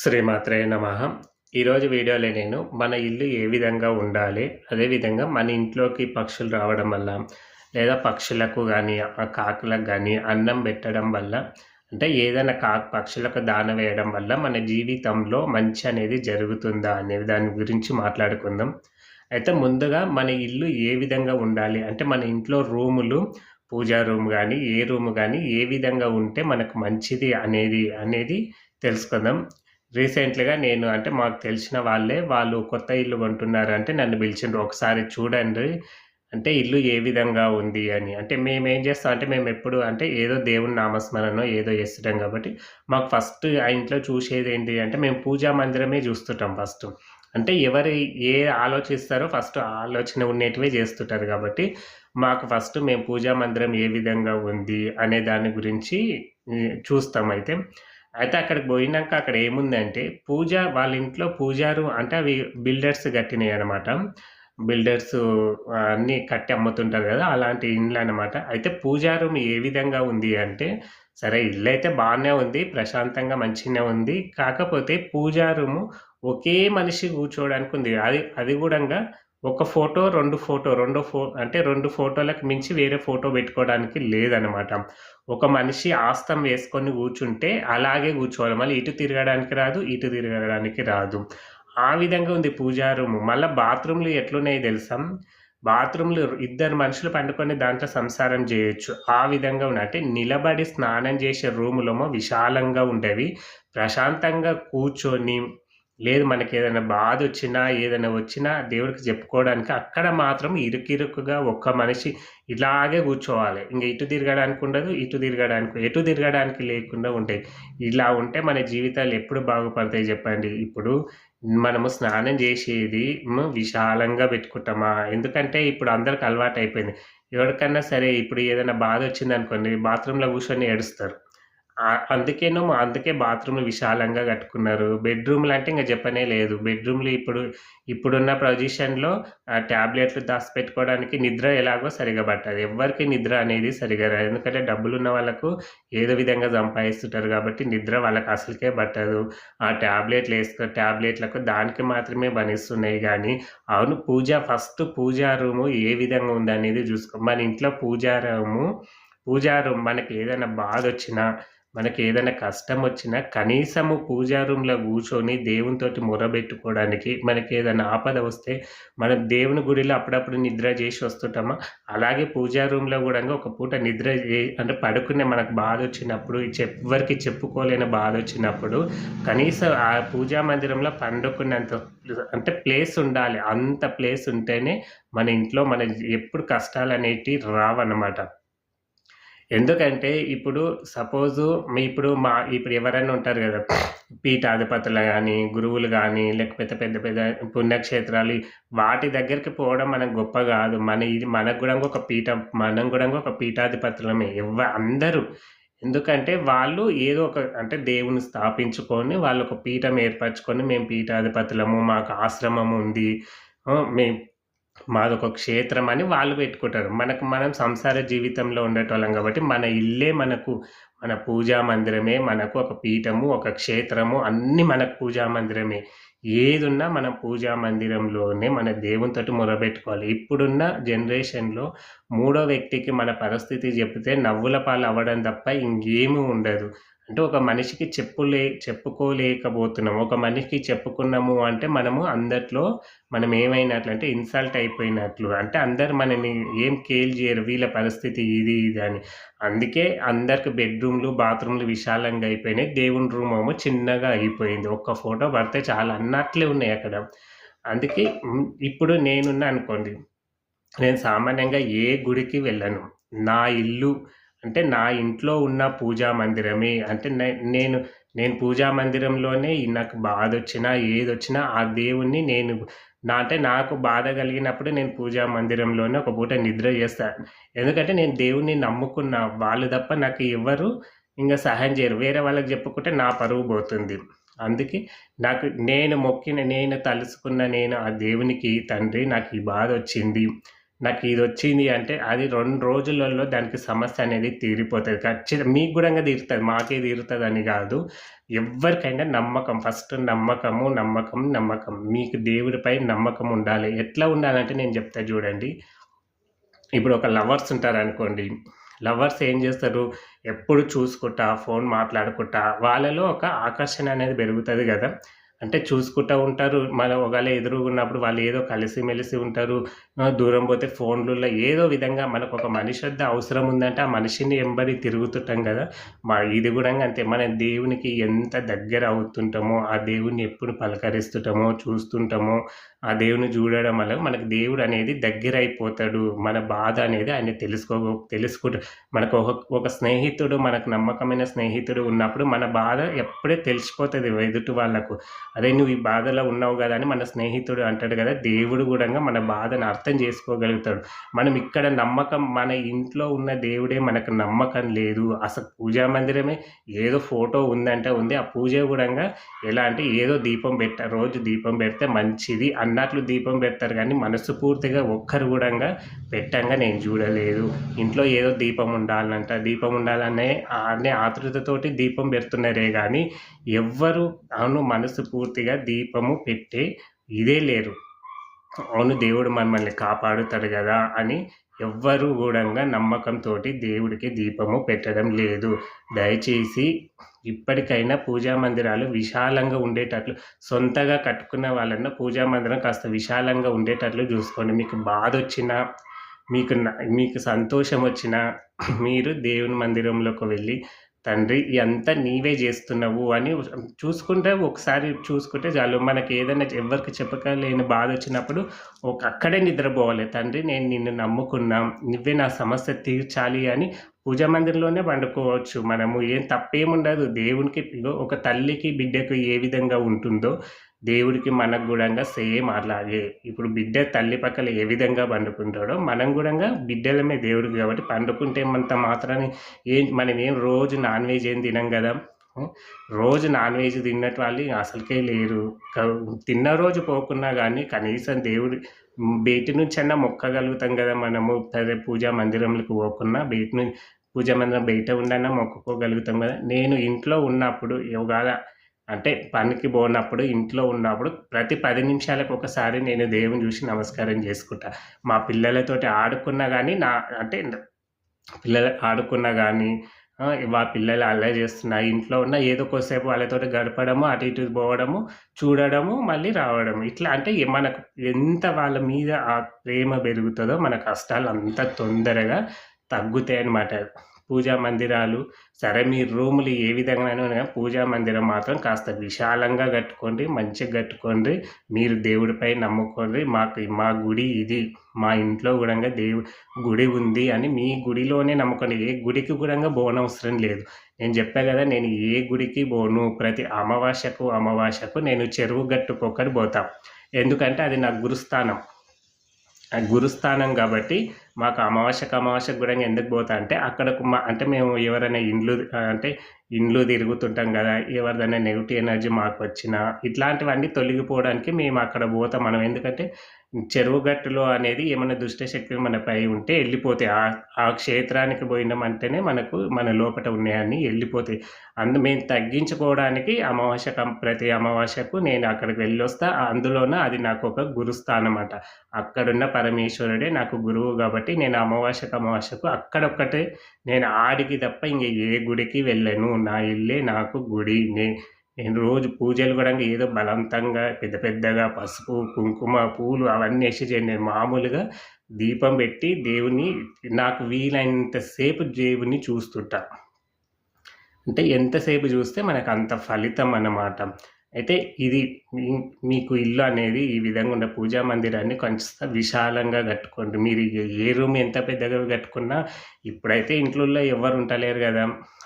శ్రీమాత్రే నమ. ఈరోజు వీడియోలో నేను మన ఇల్లు ఏ విధంగా ఉండాలి అదేవిధంగా మన ఇంట్లోకి పక్షులు రావడం వల్ల లేదా పక్షులకు కానీ కాకులకు కానీ అన్నం పెట్టడం వల్ల అంటే ఏదైనా కా పక్షులకు దాన వేయడం వల్ల మన జీవితంలో మంచి అనేది జరుగుతుందా అనే దాని గురించి మాట్లాడుకుందాం. అయితే ముందుగా మన ఇల్లు ఏ విధంగా ఉండాలి అంటే మన ఇంట్లో రూములు పూజా రూమ్ కానీ ఏ రూమ్ కానీ ఏ విధంగా ఉంటే మనకు మంచిది అనేది అనేది తెలుసుకుందాం. రీసెంట్గా నేను అంటే మాకు తెలిసిన వాళ్ళే వాళ్ళు కొత్త ఇల్లు కొంటున్నారు అంటే నన్ను పిలిచిండ్రు. ఒకసారి చూడండి అంటే ఇల్లు ఏ విధంగా ఉంది అని. అంటే మేము ఏం చేస్తాం అంటే మేము ఎప్పుడు అంటే ఏదో దేవుని నామస్మరణో ఏదో చేస్తుంటాం కాబట్టి మాకు ఫస్ట్ ఆ ఇంట్లో చూసేది ఏంటి అంటే మేము పూజా మందిరమే చూస్తుంటాం ఫస్ట్. అంటే ఎవరు ఏ ఆలోచిస్తారో ఫస్ట్ ఆలోచన ఉండేటివే చేస్తుంటారు కాబట్టి మాకు ఫస్ట్ మేము పూజా మందిరం ఏ విధంగా ఉంది అనే దాని గురించి చూస్తాం అయితే అయితే అక్కడికి పోయినాక అక్కడ ఏముందంటే పూజ వాళ్ళ ఇంట్లో పూజారు అంటే అవి బిల్డర్స్ కట్టినాయి అనమాట బిల్డర్స్ అన్నీ కట్టి అమ్ముతుంటారు కదా అలాంటి ఇండ్లనమాట. అయితే పూజా రూమ్ ఏ విధంగా ఉంది అంటే, సరే ఇల్లు అయితే బాగానే ఉంది. ప్రశాంతంగా మంచిగానే ఉంది. కాకపోతే పూజా రూము ఒకే మనిషి కూర్చోవడానికి ఉంది. అది అది కూడా ఒక ఫోటో, రెండు ఫోటో, రెండో ఫో అంటే రెండు ఫోటోలకు మించి వేరే ఫోటో పెట్టుకోవడానికి లేదనమాట. ఒక మనిషి ఆస్తం వేసుకొని కూర్చుంటే అలాగే కూర్చోవాలి. మళ్ళీ ఇటు తిరగడానికి రాదు, ఇటు తిరగడానికి రాదు. ఆ విధంగా ఉంది పూజా రూమ్ మళ్ళీ బాత్రూమ్‌లు ఎట్లున్నాయి తెలుసా? బాత్రూమ్‌లు ఇద్దరు మనుషులు పండుకొని దాంట్లో సంసారం చేయొచ్చు ఆ విధంగా ఉన్న అంటే నిలబడి స్నానం చేసే రూములేమో విశాలంగా ఉండేవి. ప్రశాంతంగా కూర్చొని లేదు మనకి ఏదైనా బాధ వచ్చినా ఏదైనా వచ్చినా దేవుడికి చెప్పుకోవడానికి అక్కడ మాత్రం ఇరుకిరుకుగా ఒక్క మనిషి ఇలాగే కూర్చోవాలి. ఇంక ఇటు తిరగడానికి ఉండదు, ఇటు తిరగడానికి ఎటు తిరగడానికి లేకుండా ఉంటాయి. ఇలా ఉంటే మన జీవితాలు ఎప్పుడు బాగుపడతాయి చెప్పండి. ఇప్పుడు మనము స్నానం చేసేది విశాలంగా పెట్టుకుంటామా? ఎందుకంటే ఇప్పుడు అందరికి అలవాటయిపోయింది. ఎవరికన్నా సరే ఇప్పుడు ఏదైనా బాధ వచ్చిందనుకోండి బాత్రూంలో కూర్చొని ఏడుస్తారు. అందుకేనో అందుకే బాత్రూమ్‌లు విశాలంగా కట్టుకున్నారు. బెడ్రూమ్లు అంటే ఇంకా చెప్పనే లేదు. బెడ్‌రూమ్‌లు ఇప్పుడు ఇప్పుడున్న పొజిషన్‌లో ట్యాబ్లెట్లు టాబ్లెట్లు నిద్ర ఎలాగో సరిగా పట్టదు. ఎవరికి నిద్ర అనేది సరిగా రాదు. ఎందుకంటే డబ్బులున్న వాళ్ళకు ఏదో విధంగా సంపాదిస్తుంటారు కాబట్టి నిద్ర వాళ్ళకి అసలుకే పట్టదు. ఆ ట్యాబ్లెట్లు వేసుకో ట్యాబ్లెట్లకు దానికి మాత్రమే పనిస్తున్నాయి కానీ అవును పూజ ఫస్ట్ పూజా రూము ఏ విధంగా ఉందనేది చూసుకో. మన ఇంట్లో పూజా రూము పూజా రూమ్ మనకి ఏదైనా బాధ వచ్చినా మనకి ఏదైనా కష్టమొచ్చినా కనీసము పూజా రూమ్‌లో కూర్చొని దేవునితోటి మొరబెట్టుకోవడానికి, మనకి ఏదైనా ఆపద వస్తే మనం దేవుని గుడిలో అప్పుడప్పుడు నిద్ర చేసి వస్తుంటామా? అలాగే పూజా రూమ్‌లో కూడా ఒక పూట నిద్ర అంటే పడుకునే మనకు బాధ వచ్చినప్పుడు ఎవరికి చెప్పుకోలేని బాధ వచ్చినప్పుడు కనీసం ఆ పూజా మందిరంలో పండుకున్నంత అంటే ప్లేస్ ఉండాలి. అంత ప్లేస్ ఉంటేనే మన ఇంట్లో మన ఎప్పుడు కష్టాలు అనేటివి రావన్నమాట. ఎందుకంటే ఇప్పుడు సపోజు మీ ఇప్పుడు మా ఇప్పుడు ఎవరైనా ఉంటారు కదా పీఠాధిపతులు కానీ గురువులు కానీ లేకపోతే పెద్ద పెద్ద పుణ్యక్షేత్రాలు వాటి దగ్గరికి పోవడం మనకు గొప్ప కాదు మన ఇది మనకు కూడా ఒక పీఠం మనం కూడా ఒక పీఠాధిపతులమే. ఎవ అందరూ. ఎందుకంటే వాళ్ళు ఏదో ఒక అంటే దేవుని స్థాపించుకొని వాళ్ళు ఒక పీఠం ఏర్పరచుకొని మేము పీఠాధిపతులము, మాకు ఆశ్రమం ఉంది. మేము మాదొక క్షేత్రం అని వాళ్ళు పెట్టుకుంటారు. మనకు మనం సంసార జీవితంలో ఉండేటోళ్ళం కాబట్టి మన ఇల్లే మనకు మన పూజా మందిరమే మనకు ఒక పీఠము, ఒక క్షేత్రము అన్నీ మనకు పూజా మందిరమే. ఏదున్నా మనం పూజా మందిరంలోనే మన దేవునితోటి మొరబెట్టుకోవాలి. ఇప్పుడున్న జనరేషన్‌లో మూడో వ్యక్తికి మన పరిస్థితి చెప్తే నవ్వుల పాలు అవ్వడం తప్ప ఇంకేమీ ఉండదు. అంటే ఒక మనిషికి చెప్పులే చెప్పుకోలేకపోతున్నాము ఒక మనిషికి చెప్పుకున్నాము అంటే మనము అందట్లో మనం ఏమైనట్లంటే ఇన్సల్ట్ అయిపోయినట్లు. అంటే అందరు మనని ఏం కేర్ చేయరు వీళ్ళ పరిస్థితి ఇది, ఇది అని. అందుకే అందరికి బెడ్‌రూమ్‌లు, బాత్రూమ్‌లు విశాలంగా అయిపోయినాయి. దేవుని రూమ్ ఏమో చిన్నగా అయిపోయింది. ఒక్క ఫోటో పడితే చాలా అన్నట్లే ఉన్నాయి అక్కడ. అందుకే ఇప్పుడు నేనున్నా అనుకోండి. నేను సామాన్యంగా ఏ గుడికి వెళ్ళను. నా ఇల్లు అంటే నా ఇంట్లో ఉన్న పూజా మందిరమే అంటే నేను నేను పూజా మందిరంలోనే నాకు బాధ వచ్చిన ఏదొచ్చినా ఆ దేవుణ్ణి నేను నా అంటే నాకు బాధ కలిగినప్పుడు నేను పూజా మందిరంలోనే ఒక పూట నిద్ర చేస్తాను ఎందుకంటే నేను దేవుణ్ణి నమ్ముకున్న. వాళ్ళు తప్ప నాకు ఎవ్వరు ఇంకా సహాయం చేయరు. వేరే వాళ్ళకి చెప్పుకుంటే నా పరువు పోతుంది. అందుకే నాకు నేను మొక్కిన నేను తలుసుకున్న నేను ఆ దేవునికి తండ్రి నాకు ఈ బాధొచ్చింది. నాకు ఇది వచ్చింది అంటే అది రెండు రోజులలో దానికి సమస్య అనేది తీరిపోతుంది. ఖచ్చితంగా మీకు కూడా తీరుతుంది మాకే తీరుతుంది అని కాదు. ఎవరికైనా నమ్మకం ఫస్ట్ నమ్మకము నమ్మకం నమ్మకం. మీకు దేవుడిపై నమ్మకం ఉండాలి. ఎట్లా ఉండాలంటే నేను చెప్తా చూడండి. ఇప్పుడు ఒక లవర్స్ ఉంటారు అనుకోండి లవర్స్ ఏం చేస్తారు? ఎప్పుడు చూసుకుంటా ఫోన్ మాట్లాడుకుంటా వాళ్ళలో ఒక ఆకర్షణ అనేది పెరుగుతుంది కదా. అంటే చూసుకుంటూ ఉంటారు. మన ఒకవేళ ఎదురుగున్నప్పుడు వాళ్ళు ఏదో కలిసిమెలిసి ఉంటారు. దూరం పోతే ఫోన్లలో ఏదో విధంగా మనకు ఒక మనిషి వద్ద అవసరం ఉందంటే ఆ మనిషిని ఎంబడి తిరుగుతుంటాం కదా. మా ఇది కూడా అంతే. మన దేవునికి ఎంత దగ్గర అవుతుంటామో ఆ దేవుని ఎప్పుడు పలకరిస్తుంటామో చూస్తుంటామో ఆ దేవుని చూడడం వల్ల మనకు దేవుడు అనేది దగ్గర అయిపోతాడు. మన బాధ అనేది ఆయన తెలుసుకో తెలుసుకుంటా మనకు ఒక ఒక స్నేహితుడు మనకు నమ్మకమైన స్నేహితుడు ఉన్నప్పుడు మన బాధ ఎప్పుడే తెలిసిపోతుంది ఎదుటి వాళ్ళకు. అదే నువ్వు ఈ బాధలో ఉన్నావు కదా అని మన స్నేహితుడు అంటాడు కదా దేవుడు కూడా మన బాధను అర్థం చేసుకోగలుగుతాడు. మనం ఇక్కడ నమ్మకం మన ఇంట్లో ఉన్న దేవుడే మనకు నమ్మకం లేదు. అసలు పూజా మందిరమే ఏదో ఫోటో ఉందంటే ఉంది. ఆ పూజ కూడా ఎలా అంటే ఏదో దీపం పెట్ట రోజు దీపం పెడితే మంచిది అన్నట్లు దీపం పెడతారు. కానీ మనసు పూర్తిగా ఒక్కరు కూడా పెట్టంగా నేను చూడలేదు. ఇంట్లో ఏదో దీపం ఉండాలంట. దీపం ఉండాలనే అనే ఆతృతతోటి దీపం పెడుతున్నారే కానీ ఎవ్వరు అవును మనసు పూర్తి పూర్తిగా దీపము పెట్టే ఇదే లేరు. అవును దేవుడు మమ్మల్ని కాపాడుతాడు కదా అని ఎవ్వరు కూడా నమ్మకంతో దేవుడికి దీపము పెట్టడం లేదు. దయచేసి ఇప్పటికైనా పూజా మందిరాలు విశాలంగా ఉండేటట్లు సొంతగా కట్టుకున్న వాళ్ళన్న పూజా మందిరం కాస్త విశాలంగా ఉండేటట్లు చూసుకోండి. మీకు బాధ వచ్చినా మీకు న- మీకు సంతోషం వచ్చినా మీరు దేవుని మందిరంలోకి వెళ్ళి తండ్రి ఇదంతా నీవే చేస్తున్నావు అని చూసుకుంటే ఒకసారి చూసుకుంటే చాలు. మనకి ఏదైనా ఎవరికి చెప్పకలేని బాధ వచ్చినప్పుడు ఒక అక్కడే నిద్రపోవాలి. తండ్రి నేను నిన్ను నమ్ముకున్నా. నువ్వే నా సమస్య తీర్చాలి అని పూజా మందిరంలోనే పండుకోవచ్చు. మనము ఏం తప్పేముండదు. దేవునికి ఒక తల్లికి బిడ్డకు ఏ విధంగా ఉంటుందో దేవుడికి మనకు కూడా సేమ్ అలాగే. ఇప్పుడు బిడ్డ తల్లి పక్కల ఏ విధంగా పండుకుంటాడో మనం కూడా బిడ్డలమే దేవుడికి కాబట్టి పండుకుంటే అంత మాత్రాన్ని ఏం మనం ఏం రోజు నాన్ వెజ్ ఏం తినం కదా? రోజు నాన్ వెజ్ తిన్నట్టు వాళ్ళు అసలుకే లేరు. తిన్న రోజు పోకున్నా కానీ కనీసం దేవుడి బయట నుంచి అన్నా మొక్కగలుగుతాం కదా మనము. సరే పూజా మందిరంలోకి పోకున్నా బయట నుంచి పూజా మందిరం బయట ఉండన్నా మొక్కుకోగలుగుతాం కదా. నేను ఇంట్లో ఉన్నప్పుడు యోగాల అంటే పనికి పోనప్పుడు ఇంట్లో ఉన్నప్పుడు ప్రతి పది నిమిషాలకు ఒకసారి నేను దేవుని చూసి నమస్కారం చేసుకుంటా. మా పిల్లలతోటి ఆడుకున్నా కానీ నా అంటే పిల్లలు ఆడుకున్నా కానీ మా పిల్లలు అల్లరి చేస్తున్నా ఇంట్లో ఉన్న ఏదో కొద్దిసేపు వాళ్ళతోటి గడపడము అటు ఇటు పోవడము చూడడము మళ్ళీ రావడము. ఇట్లా అంటే మనకు ఎంత వాళ్ళ మీద ఆ ప్రేమ పెరుగుతుందో మన కష్టాలు అంత తొందరగా తగ్గుతాయి అన్నమాట పూజా మందిరాలు. సరే మీ రూములు ఏ విధంగానైనా పూజా మందిరం మాత్రం కాస్త విశాలంగా కట్టుకోండి మంచిగా కట్టుకోండి. మీరు దేవుడిపై నమ్ముకోండి. మాకు మా గుడి ఇది. మా ఇంట్లో కూడా దేవు గుడి ఉంది అని మీ గుడిలోనే నమ్ముకోండి. ఏ గుడికి కూడా పోనవసరం లేదు. నేను చెప్పా కదా నేను ఏ గుడికి పోను ప్రతి అమావాస్యకు అమావాస్యకు నేను చెరువు గట్టుకొకటి పోతాం. ఎందుకంటే అది నా గురుస్థానం. గురుస్థానం కాబట్టి మాకు అమావాస్యకు అమావాస్యకు కూడా ఎందుకు పోతా అంటే అక్కడకు మా అంటే మేము ఎవరైనా ఇండ్లు అంటే ఇండ్లు తిరుగుతుంటాం కదా ఎవరిదైనా నెగిటివ్ ఎనర్జీ మాకు వచ్చినా ఇట్లాంటివన్నీ తొలగిపోవడానికి మేము అక్కడ పోతాం మనం. ఎందుకంటే చెరువు గట్టులో అనేది ఏమైనా దుష్ట శక్తులు మనపై ఉంటే వెళ్ళిపోతాయి ఆ ఆ క్షేత్రానికి పోయినామంటేనే మనకు మన లోపల ఉన్నాయని వెళ్ళిపోతాయి అందు మేము తగ్గించుకోవడానికి అమావాస్య ప్రతి అమావాస్యకు నేను అక్కడికి వెళ్ళొస్తా అందులోన అది నాకు ఒక గురుస్థానం అంట అక్కడున్న పరమేశ్వరుడే నాకు గురువు కాబట్టి నేను అమావాస్యకు అమావాస్యకు అక్కడొక్కటే నేను ఆడికి తప్ప ఇంక ఏ గుడికి వెళ్ళను. నా ఇల్లే నాకు గుడి. నే నేను రోజు పూజలు కూడా ఏదో బలవంతంగా పెద్ద పెద్దగా పసుపు కుంకుమ పూలు అవన్నీ వేసి చేయండి నేను మామూలుగా దీపం పెట్టి దేవుని నాకు వీలైనంతసేపు దేవుని చూస్తుంటా. అంటే ఎంతసేపు చూస్తే మనకు అంత ఫలితం అన్నమాట. అయితే ఇది మీకు ఇల్లు అనేది ఈ విధంగా ఉన్న పూజా మందిరాన్ని కొంచెం విశాలంగా కట్టుకోండి. మీరు ఏ రూమ్ ఎంత పెద్దగా కట్టుకున్నా ఇప్పుడైతే ఇంట్లో ఎవరు ఉంటలేరు కదా.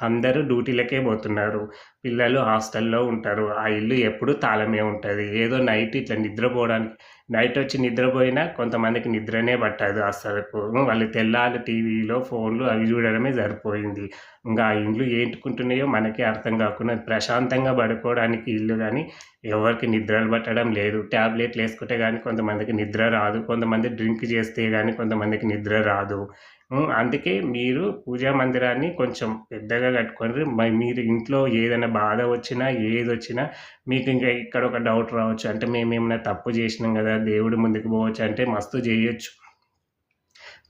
అందరూ డ్యూటీలకే పోతున్నారు. పిల్లలు హాస్టల్లో ఉంటారు. ఆ ఇల్లు ఎప్పుడు తాళమే ఉంటుంది. ఏదో నైట్ ఇట్లా నిద్రపోవడానికి నైట్ వచ్చి నిద్రపోయినా కొంతమందికి నిద్రనే పట్టదు అసలు వాళ్ళు తెల్లాలు టీవీలో ఫోన్లు అవి చూడడమే సరిపోయింది. ఇంకా ఆ ఇండ్లు ఏంటుకుంటున్నాయో మనకే అర్థం కాకుండా ప్రశాంతంగా పడుకోవడానికి ఇల్లు కానీ ఎవరికి నిద్రలు పట్టడం లేదు. ట్యాబ్లెట్లు వేసుకుంటే కానీ కొంతమందికి నిద్ర రాదు. కొంతమంది డ్రింక్ చేస్తే కానీ కొంతమందికి నిద్ర రాదు. అందుకే మీరు పూజా మందిరాన్ని కొంచెం పెద్దగా కట్టుకొని మీరు ఇంట్లో ఏదైనా బాధ వచ్చినా ఏది వచ్చినా మీకు ఇంకా ఇక్కడ ఒక డౌట్ రావచ్చు. అంటే మేము ఏమైనా తప్పు చేసినాం కదా దేవుడి ముందుకు పోవచ్చు అంటే మస్తు చేయొచ్చు.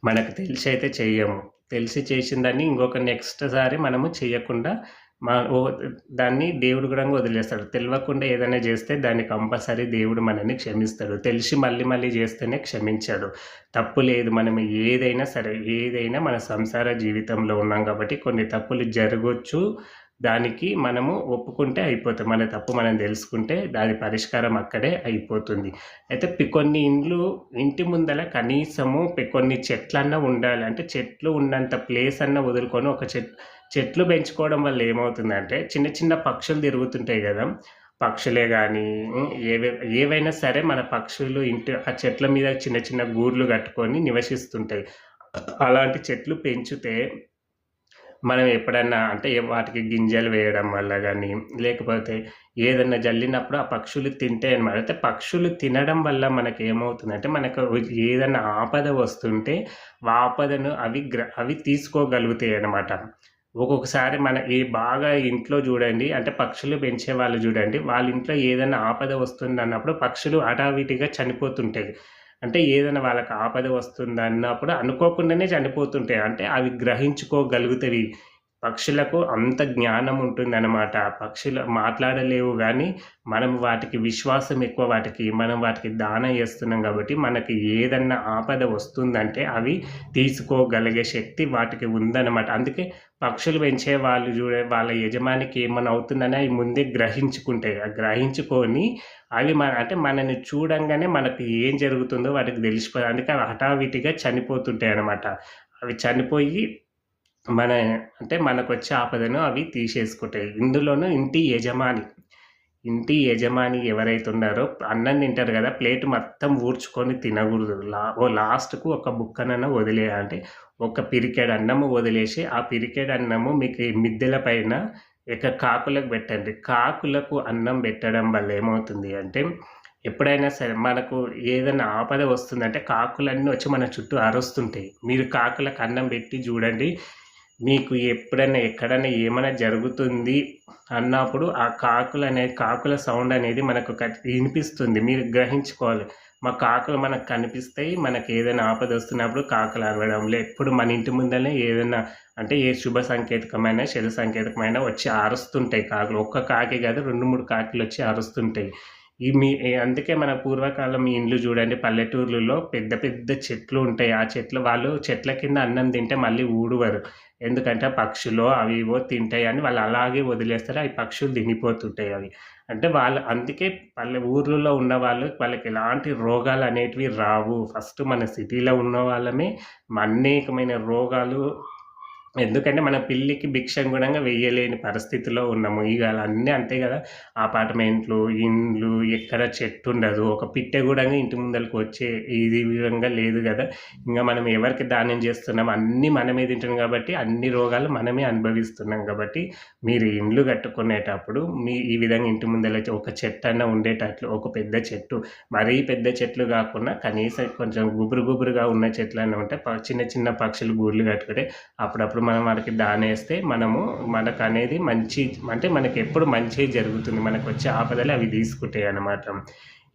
మనకు తెలిసి అయితే చెయ్యము. తెలిసి చేసిందని ఇంకొక నెక్స్ట్ సారి మనము చేయకుండా మా ఓ దాన్ని దేవుడు కూడా వదిలేస్తాడు. తెలియకుండా ఏదైనా చేస్తే దాన్ని కంపల్సరీ దేవుడు మనల్ని క్షమిస్తాడు. తెలిసి మళ్ళీ మళ్ళీ చేస్తేనే క్షమించాడు. తప్పు లేదు. మనం ఏదైనా సరే ఏదైనా మన సంసార జీవితంలో ఉన్నాం కాబట్టి కొన్ని తప్పులు జరగవచ్చు దానికి మనము ఒప్పుకుంటే అయిపోతుంది మన తప్పు మనం తెలుసుకుంటే దాని పరిష్కారం అక్కడే అయిపోతుంది. అయితే కొన్ని ఇండ్లు ఇంటి ముందల కనీసము కొన్ని చెట్లన్నా ఉండాలి. అంటే చెట్లు ఉన్నంత ప్లేస్ అన్న వదులుకొని ఒక చెట్ చెట్లు పెంచుకోవడం వల్ల ఏమవుతుందంటే చిన్న చిన్న పక్షులు తిరుగుతుంటాయి కదా. పక్షులే కానీ ఏవే ఏవైనా సరే మన పక్షులు ఇంటి ఆ చెట్ల మీద చిన్న చిన్న గూర్లు కట్టుకొని నివసిస్తుంటాయి. అలాంటి చెట్లు పెంచితే మనం ఎప్పుడన్నా అంటే వాటికి గింజలు వేయడం వల్ల కానీ లేకపోతే ఏదన్నా జల్లినప్పుడు ఆ పక్షులు తింటాయి అన్నమాట అయితే పక్షులు తినడం వల్ల మనకి ఏమవుతుందంటే మనకు ఏదైనా ఆపద వస్తుంటే ఆ ఆపదను అవి గ్ర అవి తీసుకోగలుగుతాయి అన్నమాట ఒక్కొక్కసారి మన ఈ బాగా ఇంట్లో చూడండి అంటే పక్షులు పెంచే వాళ్ళు చూడండి వాళ్ళ ఇంట్లో ఏదైనా ఆపద వస్తుంది అన్నప్పుడు పక్షులు అటావిటిగా చనిపోతుంటాయి. అంటే ఏదైనా వాళ్ళకి ఆపద వస్తుంది అన్నప్పుడు అనుకోకుండానే చనిపోతుంటాయి. అంటే అవి గ్రహించుకోగలుగుతాయి పక్షులకు అంత జ్ఞానం ఉంటుందన్నమాట. పక్షులు మాట్లాడలేవు కానీ మనం వాటికి విశ్వాసం ఎక్కువ వాటికి మనం వాటికి దానం చేస్తున్నాం కాబట్టి మనకి ఏదన్నా ఆపద వస్తుందంటే అవి తీసుకోగలిగే శక్తి వాటికి ఉందన్నమాట. అందుకే పక్షులు పెంచే వాళ్ళు చూడే వాళ్ళ యజమానికి ఏమైనా అవుతుందని అవి ముందే గ్రహించుకుంటాయి గ్రహించుకొని అవి మన అంటే మనని చూడంగానే మనకి ఏం జరుగుతుందో వాటికి తెలిసిపోయి అందుకే అవి హఠావిటిగా చనిపోతుంటాయి అన్నమాట అవి చనిపోయి మన అంటే మనకు వచ్చే ఆపదను అవి తీసేసుకుంటాయి. ఇందులోనూ ఇంటి యజమాని ఇంటి యజమాని ఎవరైతే ఉన్నారో అన్నం తింటారు కదా ప్లేట్ మొత్తం ఊడ్చుకొని తినకూడదు. లా ఓ లాస్ట్కు ఒక బుక్కనన్న వదిలే అంటే ఒక పిరికేడు అన్నము వదిలేసి ఆ పిరికేడు అన్నము మీకు మిద్దెల పైన ఇక కాకులకు పెట్టండి. కాకులకు అన్నం పెట్టడం వల్ల ఏమవుతుంది అంటే ఎప్పుడైనా సరే మనకు ఏదైనా ఆపద వస్తుందంటే కాకులన్నీ వచ్చి మన చుట్టూ అరుస్తుంటాయి. మీరు కాకులకు అన్నం పెట్టి చూడండి మీకు ఎప్పుడైనా ఎక్కడైనా ఏమైనా జరుగుతుంది అన్నప్పుడు ఆ కాకులు అనే కాకుల సౌండ్ అనేది మనకు వినిపిస్తుంది. మీరు గ్రహించుకోవాలి. మా కాకులు మనకు కనిపిస్తాయి మనకి ఏదైనా ఆపద వస్తున్నప్పుడు కాకులు అరవడంలో ఎప్పుడు మన ఇంటి ముందరనే ఏదైనా అంటే ఏ శుభ సంకేతకమైన శుభ సంకేతకమైన వచ్చి అరుస్తుంటాయి కాకులు. ఒక్క కాకి కాదు రెండు మూడు కాకులు వచ్చి అరుస్తుంటాయి. ఈ మీ అందుకే మన పూర్వకాలం ఇండ్లు చూడండి పల్లెటూర్లలో పెద్ద పెద్ద చెట్లు ఉంటాయి. ఆ చెట్లు వాళ్ళు చెట్ల కింద అన్నం తింటే మళ్ళీ ఊడువరు. ఎందుకంటే పక్షులు అవి ఇవో తింటాయి అని వాళ్ళు అలాగే వదిలేస్తారు. అవి పక్షులు తినిపోతుంటాయి అవి. అంటే వాళ్ళు అందుకే పల్లె ఊర్లలో ఉన్న వాళ్ళు వాళ్ళకి ఎలాంటి రోగాలు అనేటివి రావు. ఫస్ట్ మన సిటీలో ఉన్న వాళ్ళమే అనేకమైన రోగాలు ఎందుకంటే మన పిల్లికి భిక్షం కూడా వెయ్యలేని పరిస్థితిలో ఉన్నాము. ఇక అన్నీ అంతే కదా. అపార్ట్మెంట్లు ఇండ్లు ఎక్కడ చెట్టు ఉండదు. ఒక పిట్టె కూడా ఇంటి ముందరకు వచ్చే ఇది విధంగా లేదు కదా. ఇంకా మనం ఎవరికి దానం చేస్తున్నాం? అన్నీ మనమే తింటున్నాం కాబట్టి అన్ని రోగాలు మనమే అనుభవిస్తున్నాం కాబట్టి మీరు ఇండ్లు కట్టుకునేటప్పుడు మీ ఈ విధంగా ఇంటి ముందర ఒక చెట్టు అన్న ఉండేటట్లు ఒక పెద్ద చెట్టు మరీ పెద్ద చెట్లు కాకుండా కనీసం కొంచెం గుబురు గుబురుగా ఉన్న చెట్లు అన్న ఉంటే చిన్న చిన్న పక్షులు గూళ్ళు కట్టుకుంటే అప్పుడప్పుడు మనం వాటికి దానేస్తే మనము మనకు అనేది మంచి అంటే మనకి ఎప్పుడు మంచి జరుగుతుంది. మనకు వచ్చే ఆపదలు అవి తీసుకుంటాయి అన్నమాట.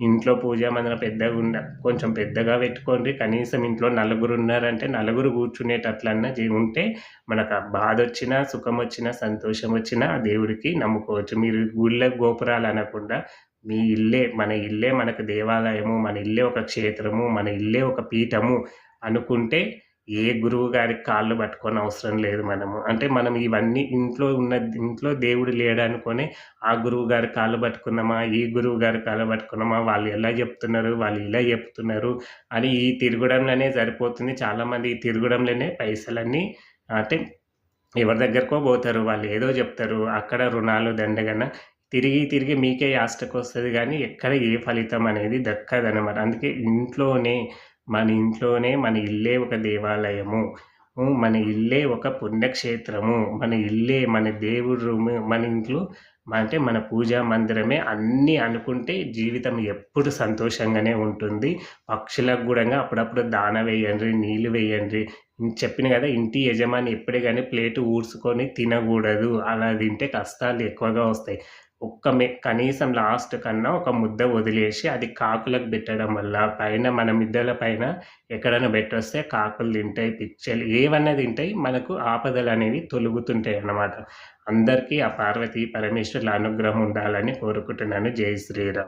ఇంట్లో పూజా మందిరం పెద్దగా ఉండ కొంచెం పెద్దగా పెట్టుకోండి. కనీసం ఇంట్లో నలుగురు ఉన్నారంటే నలుగురు కూర్చునేటట్లన్నా ఉంటే మనకు ఆ బాధ వచ్చినా సుఖం వచ్చినా సంతోషం వచ్చినా ఆ దేవుడికి నమ్ముకోవచ్చు. మీరు గుళ్ళ గోపురాలు అనకుండా మీ ఇల్లే మన ఇల్లే మనకు దేవాలయము మన ఇల్లే ఒక క్షేత్రము మన ఇల్లే ఒక పీఠము అనుకుంటే ఏ గురువు గారికి కాళ్ళు పట్టుకొని అవసరం లేదు మనము. అంటే మనం ఇవన్నీ ఇంట్లో ఉన్న ఇంట్లో దేవుడు లేడనుకొని ఆ గురువు గారి కాళ్ళు పట్టుకున్నామా ఈ గురువు గారి కాళ్ళు పట్టుకున్నామా వాళ్ళు ఎలా చెప్తున్నారు వాళ్ళు ఇలా చెప్తున్నారు అని ఈ తిరగడంలోనే సరిపోతుంది. చాలామంది ఈ తిరగడంలోనే పైసలన్నీ అంటే ఎవరి దగ్గరకో పోతారు వాళ్ళు ఏదో చెప్తారు అక్కడ రుణాలు దండగన తిరిగి తిరిగి మీకే యాస్టకు వస్తుంది కానీ ఎక్కడ ఏ ఫలితం అనేది దక్కదనమాట అందుకే ఇంట్లోనే మన ఇంట్లోనే మన ఇల్లే ఒక దేవాలయము. మన ఇల్లే ఒక పుణ్యక్షేత్రము. మన ఇల్లే మన దేవుడు రూము మన ఇంట్లో అంటే మన పూజా మందిరమే అన్నీ అనుకుంటే జీవితం ఎప్పుడు సంతోషంగానే ఉంటుంది. పక్షులకు కూడా అప్పుడప్పుడు దాన వేయండి నీళ్ళు వేయండి. చెప్పిన కదా ఇంటి యజమాని ఎప్పుడే కానీ ప్లేటు ఊడ్చుకొని తినకూడదు. అలా తింటే కష్టాలు ఎక్కువగా వస్తాయి. ఒక్క మే కనీసం లాస్ట్ కన్నా ఒక ముద్ద వదిలేసి అది కాకులకు పెట్టడం వల్ల పైన మన మిద్దెల పైన ఎక్కడైనా పెట్టొస్తే కాకులు తింటాయి పిచ్చలు ఏవన్నా తింటాయి మనకు ఆపదలు అనేవి తొలుగుతుంటాయి అన్నమాట. అందరికీ ఆ పార్వతీ పరమేశ్వరుల అనుగ్రహం ఉండాలని కోరుకుంటున్నాను. జై శ్రీరామ్.